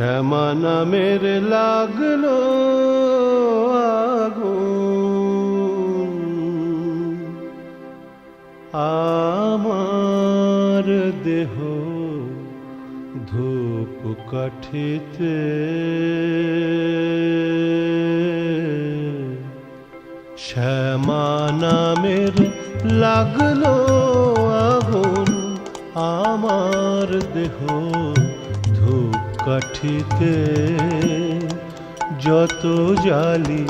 শ্যামা নামের লাগল আগুন। আমার দেহ ধূপ কাঠিতে। শ্যামা নামের লাগল আগুন। আমার দেহ ধূপ কাঠিতে যত জালি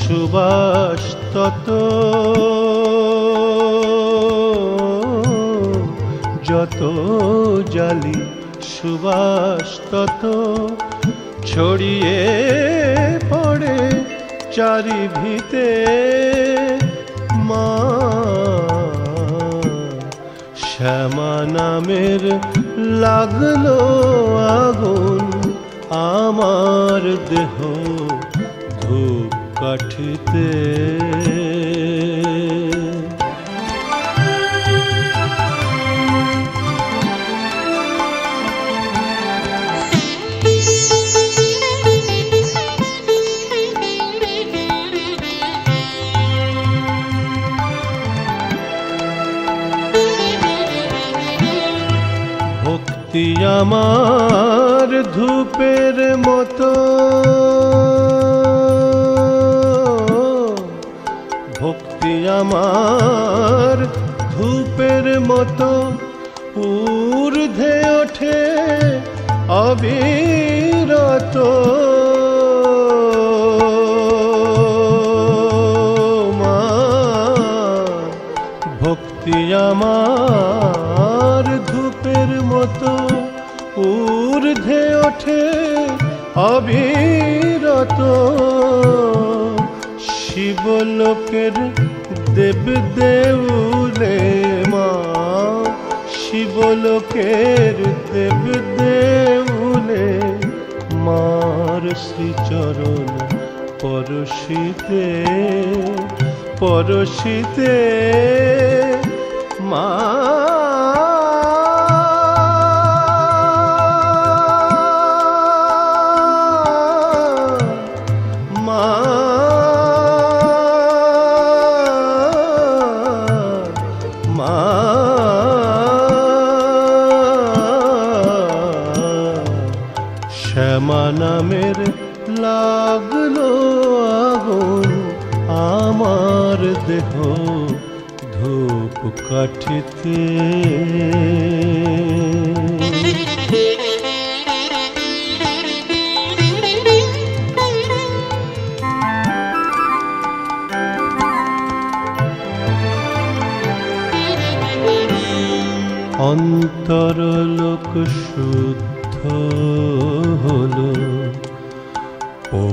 সুবাস, তত যত জালি সুবাস, তত ছড়িয়ে পড়ে চারি ভিতে মা। শ্যামা নামের লাগল আগুন আমার দেহ ধূপ কাঠিতে ভক্তি আমার ধূপের মতো। ভক্তি আমার ধূপের মতো। ঊর্ধ্বে ওঠে অবিরত। মা ভক্তি আমার ঊর্ধ্বে ওঠে অবিরত। শিবলোকের দেব দেউলে মা শিবলোকের দেব দেউলে মার শ্রীচরণ পরশিতে পরশিতে শ্যামা নামের লাগল আগুন আমার দেহ ধূপ কাঠিতে অন্তর লোক শুদ্ধ।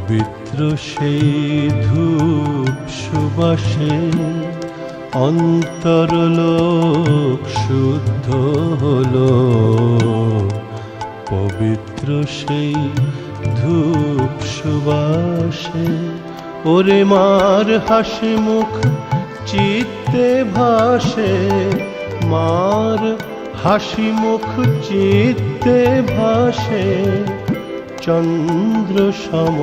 পবিত্র সেই ধূপ সুবাসে অন্তর লোক শুদ্ধ হলো। পবিত্র সেই ধূপ সুবাসে ওরে মার হাসি মুখ চিত্তে ভাসে, মার হাসি মুখ চিত্তে ভাসে। চন্দ্র সম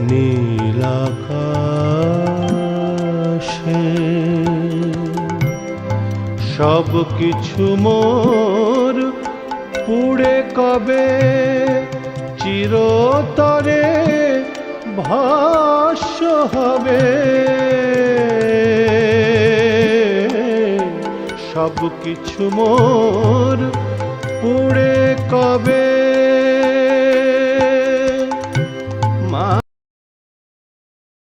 নীলাকাশে। সব কিছু মোর পুড়ে কবে? চিরতরে ভাষ্য হবে। সব কিছু মোর